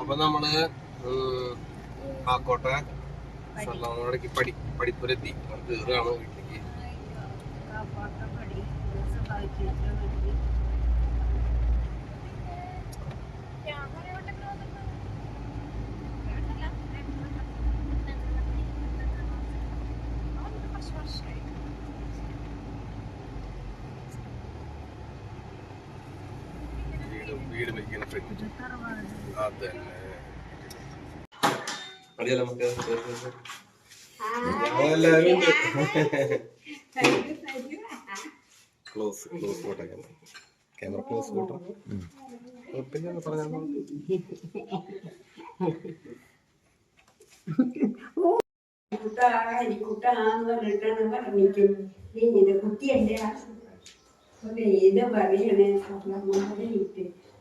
അപ്പൊ നമ്മൾ ആക്കോട്ടെ. സല്ലാമടക്ക് പഠി പഠിപ്പുരത്തി. കയറുകയാണ് വീട്ടിലേക്ക്. അറിയാലോ നമുക്ക് എല്ലാവരും ഉണ്ട് close close photo camera close photo കുട്ടാ ഹരിക്കുട്ടാന്ന് പറഞ്ഞിട്ടാണ് നീ ഇത് കുട്ടി എന്റെ ഏത് പറയണേ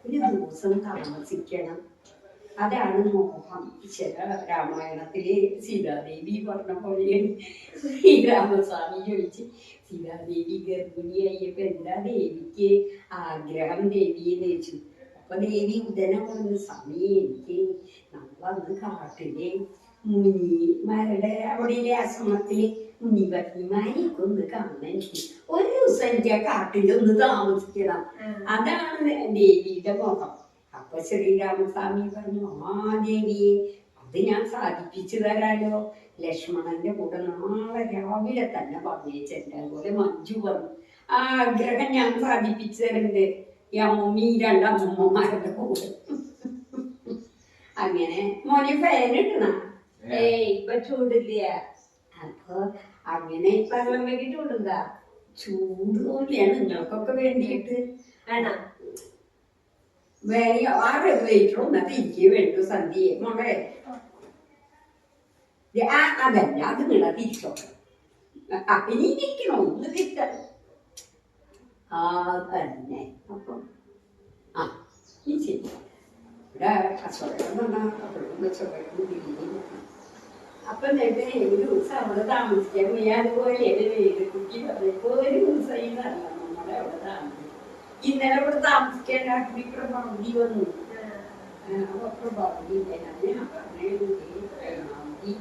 ഒരു ദിവസം താമസിക്കണം. അതാണ് മോഹം. ചില രാമായണത്തിലെ സീതാദേവി പറഞ്ഞ പോലെയാണ് ഈ രാമസ്വാമി ചോദിച്ച് സീതാദേവി ഗർഭിണിയായപ്പോ എന്താ ദേവിക്ക് ആഗ്രഹം ദേവിയെ ചോദിച്ചു. അപ്പൊ ദേവി ഉദനം വന്ന് സ്വാമി എനിക്ക് നമ്മളന്ന് കാട്ടിലെ മുനിമാരുടെ അവിടെയിലെ ആശ്രമത്തിൽ മുനിപത്നിമാരെയൊക്കെ ഒന്ന് കാണാൻ എനിക്ക്. ഒരു ദിവസം എനിക്ക് ആ കാട്ടിലൊന്ന് താമസിക്കണം. അതാണ് ദേവിയുടെ മോഹം. അപ്പൊ ശ്രീരാമസ്വാമി പറഞ്ഞു ആ ദേവിയെ അത് ഞാൻ സാധിപ്പിച്ചു തരാലോ. ലക്ഷ്മണന്റെ കൂടെ നാളെ രാവിലെ തന്നെ പറഞ്ഞേച്ചെന്റെ അതുപോലെ മഞ്ജു പറഞ്ഞു ആ ആഗ്രഹം ഞാൻ സാധിപ്പിച്ചു തരുന്നുണ്ട് ഈ അമ്മൂമ്മ ഈ രണ്ടമ്മൂമ്മമാരുടെ കൂടെ. അങ്ങനെ മോനെ ഫാൻ ഇട്ടണ ഏയ് ഇപ്പൊ ചൂടില്ല? അപ്പൊ അങ്ങനെ ഇപ്പൊ വെക്കി ചൂടുണ്ടാ ചൂട് തോന്നിയാണ് നിങ്ങൾക്കൊക്കെ വേണ്ടിയിട്ട്. ആണോ? വേറെ ആ റെഗുലേറ്റർ ഒന്നത് എനിക്ക് വേണ്ടു സന്ധ്യയെ മോളെ അതല്ല അത് നിള തിരിച്ചോ ആ ഇനി ഇരിക്കണോ ഒന്ന് തിരിച്ച ആ തന്നെ അപ്പം ആ ഈ ശരി ഇവിടെ ഇല്ല അപ്പൊ എന്നിട്ട് ഒരു ദിവസം അവിടെ താമസിക്കാൻ പോയി അതുപോലെ ഒരു വീട് കുട്ടി പറഞ്ഞപ്പോ ഒരു ദിവസം ഈ നല്ല നമ്മുടെ അവിടെ താമസിക്കും ഇന്നലെ ഇവിടെ താമസിക്കാൻ രാത്രി പ്രഭാവതി വന്നു. അപ്പൊ പ്രഭാവതി ഇല്ല ഞാൻ പറഞ്ഞു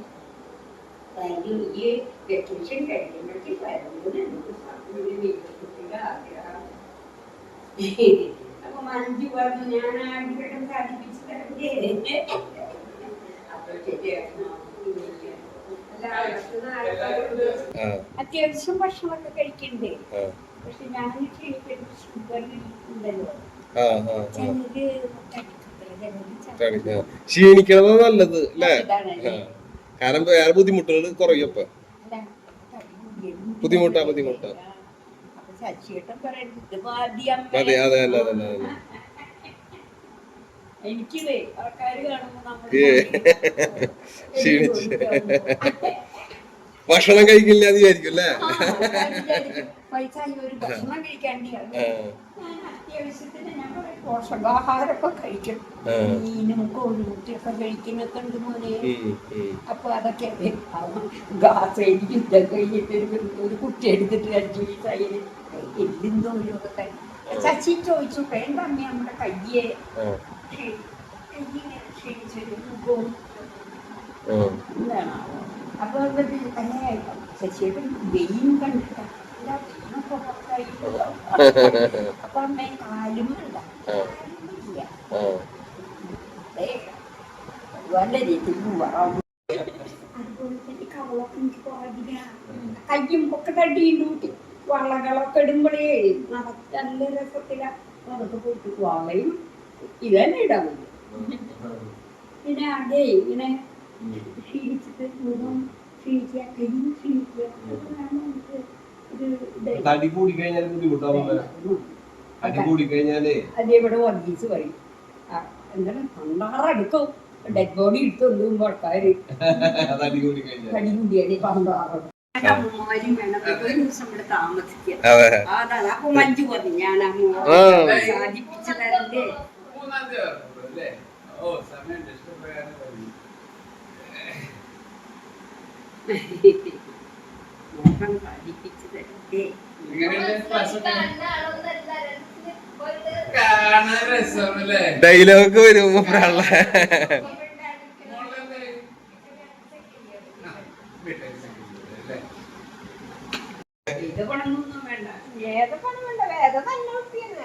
തനിക്ക് ഈ വെക്കേഷൻ കഴിക്കുമ്പോഴേക്ക് വരുമ്പോൾ എനിക്ക് ഒരു വീട് കുട്ടിയുടെ ആഗ്രഹം അപ്പൊ മഞ്ജു പറഞ്ഞു ഞാൻ ആഗ്രഹം സാധിപ്പിച്ചു തരണ്ടേ? അപ്പൊ ശരിയായിരുന്നു അത്യാവശ്യം ഭക്ഷണമൊക്കെ കഴിക്കണ്ടേ? പക്ഷെ ഷുഗർ ഉണ്ടല്ലോ. ക്ഷീണിക്കണത് നല്ലത് അല്ലേ. കാരണം വേറെ ബുദ്ധിമുട്ടുകൾ കുറയും അപ്പൊ ബുദ്ധിമുട്ടാ, ബുദ്ധിമുട്ടാ. അതെ അതെ അല്ല അതെ ഏ. ക്ഷീണിച്ച്. ഭക്ഷണം കഴിക്കില്ല എന്ന് വിചാരിക്കും അല്ലേ? പൈസ ഒരു ഭക്ഷണം കഴിക്കാണ്ട് ഞാൻ അത്യാവശ്യത്തിന് ഞാൻ പറയും പോഷകാഹാരമൊക്കെ കഴിക്കും. മീനും കോഴിമുട്ടയൊക്കെ കഴിക്കുന്നൊക്കെ ഉണ്ട് മോനെ. ഉം, ഉം. അപ്പൊ അതൊക്കെ കഴിഞ്ഞിട്ട് ഒരു കുട്ടി എടുത്തിട്ട് അഞ്ചു വയസ്സായി ശശി ചോദിച്ചു വേണ്ട അമ്മ നമ്മുടെ കയ്യെ. ആ. ക്ഷീ- കയ്യിങ്ങനെ ക്ഷീണിച്ചൊരു മുഖവും ആ. എന്താണാവോ അപ്പൊ എന്നിട്ട് അല്ലേ ശശിയുടെ വെയിൻ കണ്ടിട്ടാ അപ്പൊ അമ്മ കാലും വല്ല രീതിയിൽ തന്നെ പാടില്ല. കയ്യും ഒക്കെ തട്ടിയിട്ട് വളകളൊക്കെ ഇടുമ്പോഴേ നല്ല രസത്തില. അതൊക്കെ പോയിട്ട് വളയും ഇതന്നെ ഇടാൻ പിന്നെ അതേ ഇങ്ങനെ ക്ഷീണിച്ചിട്ട് മുഖം ക്ഷീണിക്കുക കയ്യും ക്ഷീണിക്കുക അതൊക്കെ നമുക്ക് ഒരു. തടി കൂടി കഴിഞ്ഞാൽ ബുദ്ധിമുട്ടാവും തടി കൂടി കഴിഞ്ഞാലേ അതേവിടെ വർഗീസ് പറയും എന്താണ് പണ്ടാറെടുക്കും ഡെഡ് ബോഡി എടുത്തുകൊണ്ട് പോകുമ്പോ ആൾക്കാര് തടി കൂടി കഴിഞ്ഞാൽ പണ്ടാറും അമ്മമാരും വേണം. ഒരു ദിവസം ഇവിടെ താമസിക്കുക അതെ. അതാണ് അപ്പൊ മഞ്ജു പറഞ്ഞു. ഞാൻ ആ മോളെ ആ. സാധിപ്പിച്ചു തരണ്ടേ മോഹം സാധിപ്പിച്ചു തരണ്ടേ കാണാൻ രസമല്ലേ ഡയലോഗ് വരും മൂപ്പരാളെ ഇത് പണമൊന്നും വേണ്ട ഏത് പണം വേണ്ട വേറെ നല്ല വരുമ്പോ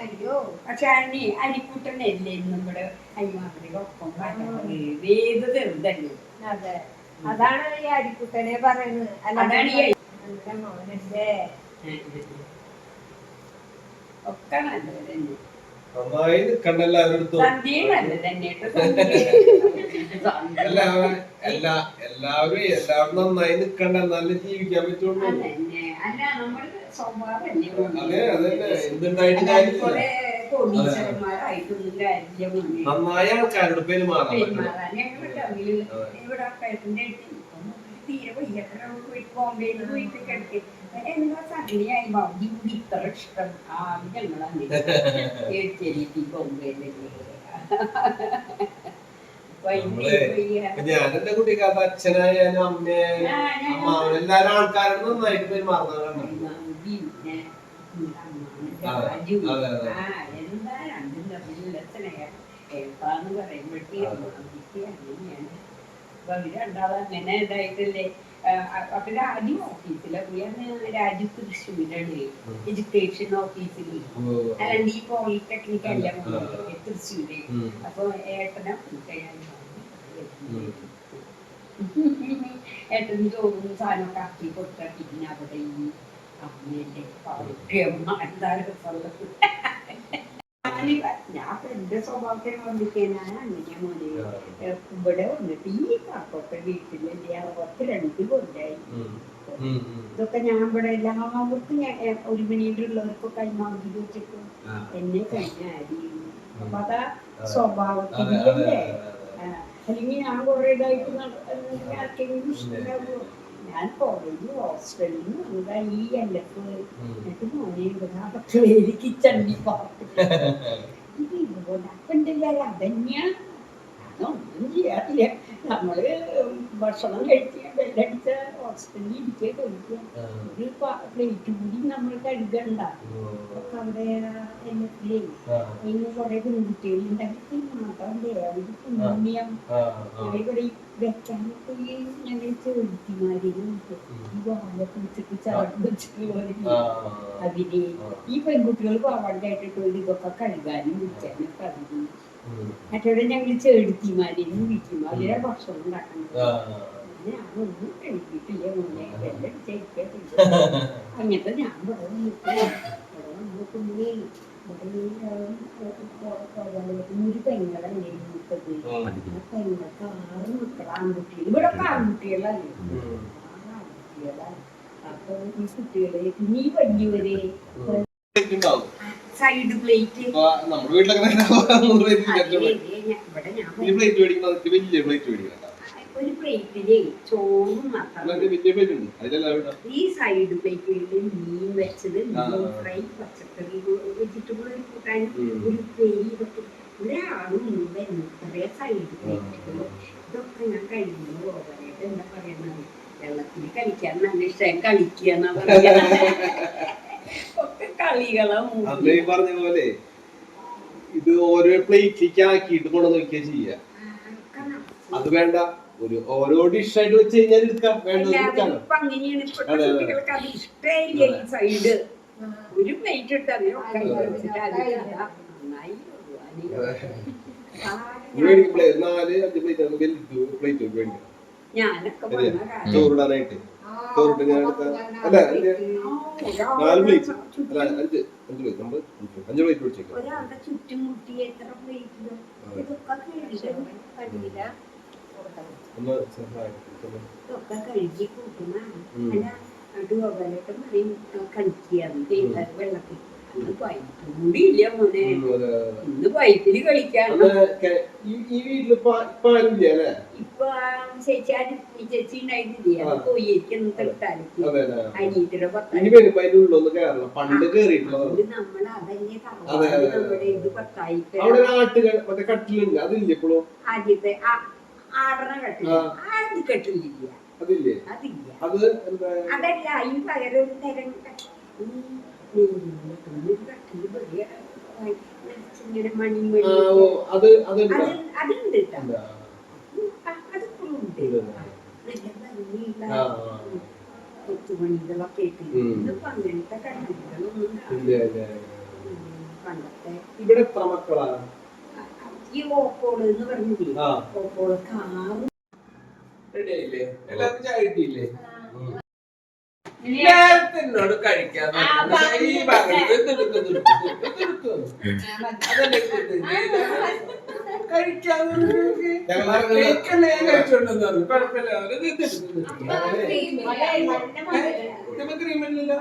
അയ്യോ പക്ഷെ അണി അരിക്കുട്ടനല്ലേ നമ്മുടെ അയ്മാതിരി ഒപ്പം ഏത് വേദ ചെറുതല്ലേ അതെ. അതാണ് ഈ അരിക്കുട്ടനെ പറയുന്നത്. അതാണ് ഈ എന്റെ മോനല്ലേ. ഒക്കെ നല്ലത് തന്നെ നന്നായി എല്ലാവരും സന്ധ്യ എല്ലാ എല്ലാ എല്ലാവരും എല്ലാവരും നന്നായി നിക്കണ്ട നല്ല ജീവിക്കാൻ പറ്റുള്ളൂ. അതെ അതെ എന്തുണ്ടായിട്ട് കാര്യമില്ല. നന്നായ ആൾക്കാരോട് പെരുമാറാൻ എന്താ ഇത്ര ഇഷ്ടം. ഞങ്ങളാണ് നമ്മൾ ഇപ്പൊ ഞാൻ എന്റെ കുട്ടിക്കാത്ത അച്ഛനായാലും അമ്മയായാലും എല്ലാരും ആൾക്കാരും നന്നായിട്ട് പെരുമാറുന്നവരാണ്. കണ്ടു അതെ, അതെ, അതെ. എന്താ രണ്ടും തമ്മിലുള്ള സ്നേഹം ഏപ്പാന്ന് പറയുമ്പോഴത്തേക്കും അങ്ങനെയാണ് അപ്പൊ അവർ രണ്ടാളും അങ്ങനെ ഇതായിട്ടല്ലേ അപ്പൊ രാജു ഓഫീസിലാണ് ഞാൻ രാജു തൃശ്ശൂരാണ് എഡ്യൂക്കേഷൻ ഓഫീസിൽ അല്ലാണ്ട് ഈ പോളിടെക്നിക് അല്ല തൃശ്ശൂര്. അപ്പൊ ഏട്ടനെ ഏട്ടന് ചോറും സാധനമൊക്കെ ആക്കി കൊടുത്തിട്ട് പിന്നെ അവിടെ ഈ അമ്മേന്റെ പാവ്യമ്മ എന്താ രസമുള്ളത് ഞാൻ എന്റെ സ്വഭാവത്തെ വന്നിരിക്കാനാണ് അങ്ങനെ മോനെ ഇവിടെ വന്നിട്ട് ഈ കാക്കൊക്കെ വീട്ടിലല്ലേ അവർക്ക് രണ്ട് കൊണ്ടായി ഇതൊക്കെ ഞാൻ ഇവിടെ എല്ലാവർക്കും ഞാൻ ഒരു മണിയിലുള്ളവർക്കൊക്കെ കൈമാറി വെച്ചിട്ട് എന്നെ കഴിഞ്ഞാരി അപ്പൊ അതാ സ്വഭാവത്തിന്റെ അല്ലെങ്കിൽ ഞാൻ കുറെ ഇതായിട്ട് ആർക്കെങ്കിലും ഇഷ്ടമുണ്ടാവുമോ? ഞാൻ കോളേജ് ഹോസ്റ്റലിൽ നിന്ന് വന്നതാ ഈ എൽ എഫ് എന്നിട്ട് മോനെ ഇവിടെ അതൊക്കെ കിച്ചണ്ടി പാട്ട് ഇത് ഇതുപോലെ അപ്പന്റെ അതന്നെയാ അതൊന്നും ചെയ്യാറില്ല. നമ്മൾ ഭക്ഷണം കഴിക്കുക ബെല്ലടിച്ച ഹോസ്റ്റലിൽ ഇരിക്കുക കഴിക്കുക ഒരു പ്ലേറ്റ് കൂടി നമ്മൾ കഴുകണ്ട. അപ്പൊ അവിടെ എന്നത്തിലേ ഇന്ന് കുറെ പെൺകുട്ടികളുണ്ടാക്കി മാത്രമല്ലേ അവർ പുണ്യം വെക്കാനൊക്കെ ഈ ഞങ്ങൾ ചെറുത്തിമാരിലും ഈ വാഴ പിടിച്ചിട്ട് പോലെ അതിന് ഈ പെൺകുട്ടികൾ പാവാണ്ടായിട്ടിട്ട് ഒരു ഇതൊക്കെ കഴുകാനും വിളിക്കാനൊക്കെ അതിന് മറ്റവിടെ ഞങ്ങൾ ചെടുത്തിമാരിലും വിളിക്കുമാരിലെ ഭക്ഷണം ഉണ്ടാക്കുന്നത് ഞാനൊന്നും കഴിക്കിട്ടില്ല മുന്നേ എല്ലാം ചെയ്തിട്ടില്ല അങ്ങനത്തെ ഞാൻ ഇവിടെ വന്നിട്ട് ഇവിടെ ആ, ഒരു പെങ്ങളല്ലേ ആ. പെങ്ങൾക്ക് ആറ് മക്കൾ ആൺകുട്ടികൾ. ഇവിടെ ആൺകുട്ടികളല്ലേ? ആറ് ആൺകുട്ടികളാണ്. അപ്പൊ ഈ കുട്ടികളെ നീ വലിയവരെ സൈഡ് പ്ലേറ്റ് നമ്മുടെ വീട്ടിലൊക്കെ. ഇവിടെ പ്ലേറ്റ് അതിന്റെ വലിയ പ്ലേറ്റ് മേടിക്കണം ഒരു പ്ലേറ്റിൽ ചോറും മാത്രം. ഈ സൈഡ് പ്ലേറ്റിൽ മീൻ വെച്ചത്. മീൻ ഫ്രൈ പച്ചക്കറി വെജിറ്റബിൾ കൂട്ടാൻ ഉം. ഒരു പേരി ഒരാളും വരുന്നു കുറേ സൈഡ് പ്ലേറ്റുകൾ ഇതൊക്കെ ഞാൻ കഴിയുമ്പോൾ ഓവറായിട്ട് എന്താ പറയുന്നത് വെള്ളത്തിൽ കളിക്കാൻ നല്ല ഇഷ്ടം. കളിക്കുക എന്നാ പറയാ. ഒക്കെ കളികളാ അന്ന് ഈ പറഞ്ഞ പോലെ ഇത് ഓരോ പ്ലേറ്റിലേക്ക് ആക്കിയിട്ട് കൊണ്ടു നോക്കിയാ ചെയ്യാ. അത് വേണ്ട. ഒരു ഓരോ ഡിഷ് ആയിട്ട് വെച്ച് കഴിഞ്ഞാൽ എടുക്കാം. വേണ്ടത് എടുക്കാം. ഇപ്പൊ അങ്ങനെയാണ് ഇപ്പോഴത്തെ അതെ, ഒരു പ്ലേറ്റ് ഇട്ട് അതിലൊക്കെ വെച്ചിട്ട് അതിൽ അതാ നന്നായി മേടിക്കുമ്പോഴേ നാല് അഞ്ച് പ്ലേറ്റ് പ്ലേറ്റ് മേടിക്കാം ഞാനൊക്കെ വന്ന കാലം ചോറിടാനായിട്ട് ചോറിട്ട് ഞാൻ എടുത്ത അല്ല അഞ്ച് നാല് പ്ലേറ്റ് അല്ല അഞ്ച് അഞ്ച് പ്ലേറ്റ് നമ്മൾ അഞ്ച് പ്ലേറ്റ് കഴിയില്ല. ഒന്ന് സഹായിക്കും കഴിക്കും വെള്ളത്തിൽ അന്ന് പൈപ്പ് കൂടിയില്ല മോനെ. ഇന്ന് പൈപ്പിൽ കളിക്കാൻ. ഈ വീട്ടിൽ ഇപ്പൊ ഇപ്പൊ ചേച്ചി ആ. പോയിരിക്കുന്നു അല്ലേ അനിയത്തിയുടെ പണ്ട് നമ്മൾ അതല്ലേ. നമ്മുടെ ഇത് പത്തായിട്ട് ആദ്യത്തെ ആ- ആറണ കെട്ടില്ല. അത് കെട്ടില്ല അതില്ല? അതല്ല. ഈ പകരം തരം അത് അതുണ്ടോ. ഇതിപ്പോ അങ്ങനത്തെ ഇല്ല. ഇവിടെ എത്ര മക്കളാ ആ, ഈ ഓപ്പോൾ എന്ന് പറഞ്ഞില്ലേ? ആ. ഓപ്പോൾ കാറ്. എല്ലാവർക്കും ചായ കിട്ടിയില്ലേ? നേരത്തെ കഴിക്കാൻ ഈ ഭാഗത്ത്. അതല്ലേ എടുത്തത്? കഴിക്കാന്ന് പറഞ്ഞു. ഞങ്ങൾ കേക്കല്ലേ ഞാൻ കഴിച്ചോണ്ടെന്ന് പറഞ്ഞു. കുഴപ്പമില്ല. അവർ ക്രീമില്ലല്ലോ.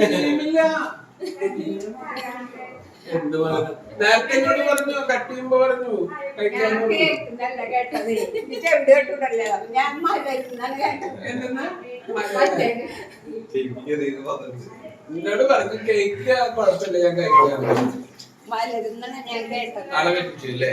ക്രീമില്ല. എന്ത് പറഞ്ഞു? നേരത്തെ എന്നോട് പറഞ്ഞു കട്ട് ചെയ്യുമ്പോ പറഞ്ഞു എന്നോട് പറഞ്ഞു കേക്ക് കുഴപ്പമില്ല ഞാൻ കഴിക്കാം. മലരുന്നാണ് ഞാൻ കേട്ടത് ആളെ പറ്റിച്ചു അല്ലേ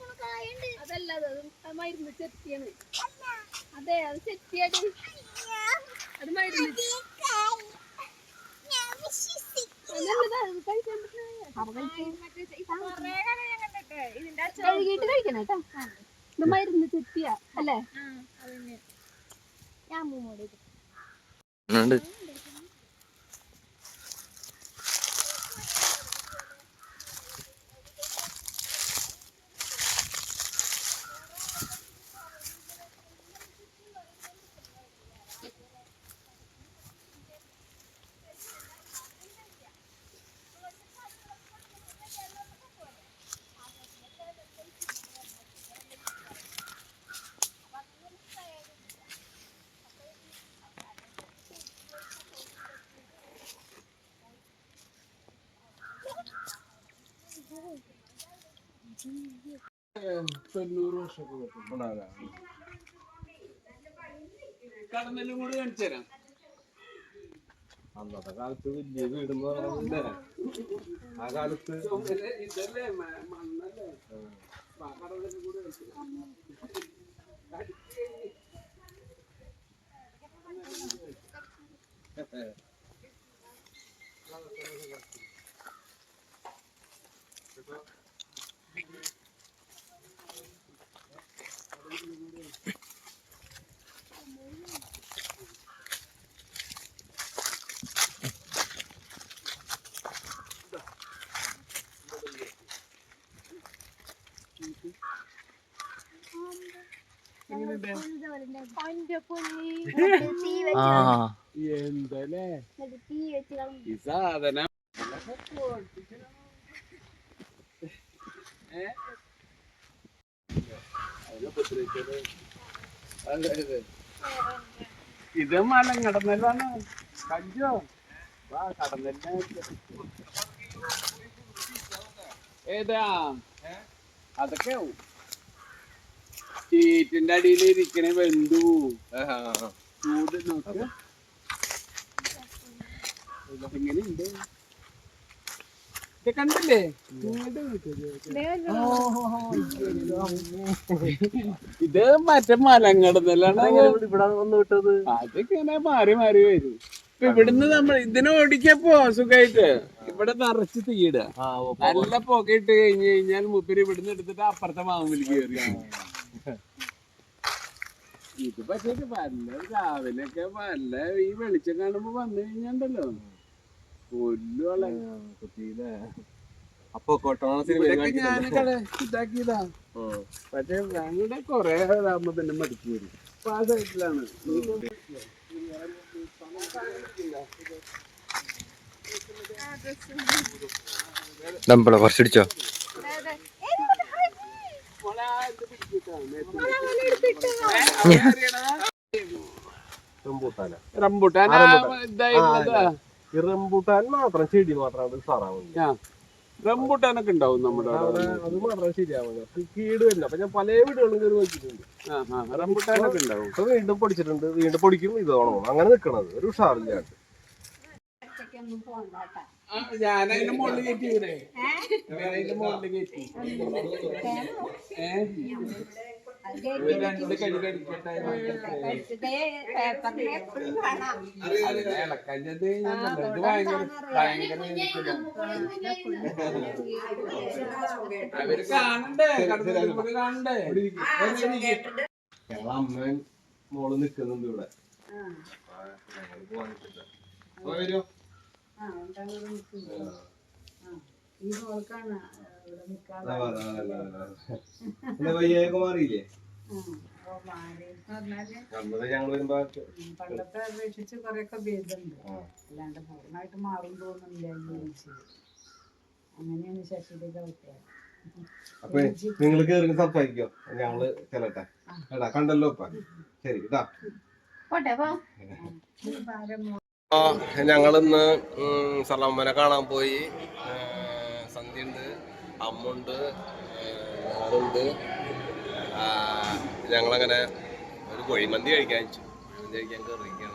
കുണക്കായുണ്ട് അതല്ല അത് കഴിക്കണം മരുന്ന് ചെത്തിയാണ്. അതെ അത് ചെത്തിയത് അത് മരുന്ന്. അത് ഇത് മരുന്ന് ചെത്തിയ അല്ലേ ഞാൻ മൂന്നോട് തൊണ്ണൂറ് വർഷമൊക്കെ പറ്റും കടന്നലും കൂടി കാണിച്ചു തരാം അന്നത്തെ കാലത്ത് വലിയ പറഞ്ഞില്ലേ ആ കാലത്ത് ഇതല്ലേ മണ്ണല്ലേ. എന്തല്ലേ. ഈ സാധനം ഏ? ഇത് മല കടന്നലാണ് കഞ്ചോ വാ കടന്നല്ല ഏതാ അതൊക്കെ ആവും. സീറ്റിന്റെ അടിയിൽ ഇരിക്കണേ വെന്തു. ചൂട് നോക്ക്. എങ്ങനെയുണ്ട്? കണ്ടില്ലേ? ഇത് മറ്റേ മലങ്ങടുന്നല്ലാണ്ട് ഇവിടെ വന്ന് വിട്ടത്? അതൊക്കെ മാറി മാറി വരും. ഇപ്പൊ ഇവിടുന്ന് നമ്മൾ ഇതിനെ ഓടിക്കപ്പോ സുഖായിട്ട്. ഇവിടെ നിറച്ച് തീട നല്ല പുകയിട്ട് കഴിഞ്ഞ് കഴിഞ്ഞാൽ മുപ്പര് ഇവിടുന്ന് എടുത്തിട്ട് അപ്പുറത്തെ മാവിൽ കയറി ഇത് പക്ഷേ വല്ല രാവിലെ ഒക്കെ വല്ല ഈ വെളിച്ചം കാണുമ്പോ വന്നു കഴിഞ്ഞാണ്ടല്ലോ. കൊല്ലുവളെ കുത്തിയില്ലേ? അപ്പൊ ഇതാക്കിയതാ. പക്ഷെ ഞങ്ങളുടെ കൊറേ ആകുമ്പോ തന്നെ മടുക്കി വരും. അപ്പൊ ആ സൈഡിലാണ് നമ്മളെ കുറച്ചടിച്ചോ? റംബുട്ടാൻ. മാത്രം ചെടി മാത്രം സാറാവുന്നു ആ. റംബുട്ടാനൊക്കെ ഉണ്ടാവും നമ്മുടെ അത് മാത്രം കീട് വരില്ല അപ്പൊ ഞാൻ പല വീടുകളും കയറി വെച്ചിട്ടുണ്ട്. ആ ആ റംബുട്ടാനൊക്കെ ഉണ്ടാവും. ഇപ്പൊ വീണ്ടും പൊടിച്ചിട്ടുണ്ട്. വീണ്ടും പൊടിക്കും ഇത് ഓണം അങ്ങനെ നിക്കണത്. ഒരു ഉഷാറില്ലാണ്ട് ഞാനതിന്റെ മുകളിൽ കയറ്റി ഇവിടെ. അതിന്റെ മുകളിൽ കയറ്റി. ഏ? ഇളക്കഞ്ഞത്. അവർ കാണണ്ടേ? കടന്നിട്ട് കൂടി കാണണ്ടേ? ഞങ്ങളെ അമ്മയും മോൾ നിക്കുന്നുണ്ട് ഇവിടെ. ഞങ്ങൾ പോവാൻ നിൽക്കട്ടെ. അപ്പൊ വരുമോ ആ എന്താണ് ഇവിടെ നിൽക്കുന്നത് ആ ഈ മോൾക്കാണ് ഇവിടെ നിൽക്കാതെ അതാ പറഞ്ഞെ, അതാ, അതാ, അതാ. പിന്നെ വയ്യൊക്കെ മാറിയില്ലേ? ഓ മാറിയെന്ന് പറഞ്ഞാൽ അന്നത് ഞങ്ങൾ വരുമ്പോ ഉം, പണ്ടത്തെ അപേക്ഷിച്ച് കൊറേയൊക്കെ ഭേദമുണ്ട്. അല്ലാണ്ട് പൂർണമായിട്ട് മാറും തോന്നുന്നില്ല അങ്ങനെയാണ് ശശിയുടെ അവസ്ഥ അപ്പൊ നിങ്ങൾ കേറി സംസാരിക്കോ. ഞങ്ങൾ ചെല്ലട്ടെ. എടാ കണ്ടല്ലോ ഇപ്പൊ. ശരി ഇതാ. ഞങ്ങളിന്ന് സലാമനെ കാണാൻ പോയി. ഉണ്ട് അമ്മുണ്ട് ഞാനുണ്ട് ഞങ്ങളങ്ങനെ ഒരു കുഴിമന്തി കഴിക്കാൻ വെച്ചു. കുഴിമന്തി കഴിക്കാൻ കയറിയിരിക്കുകയാണ്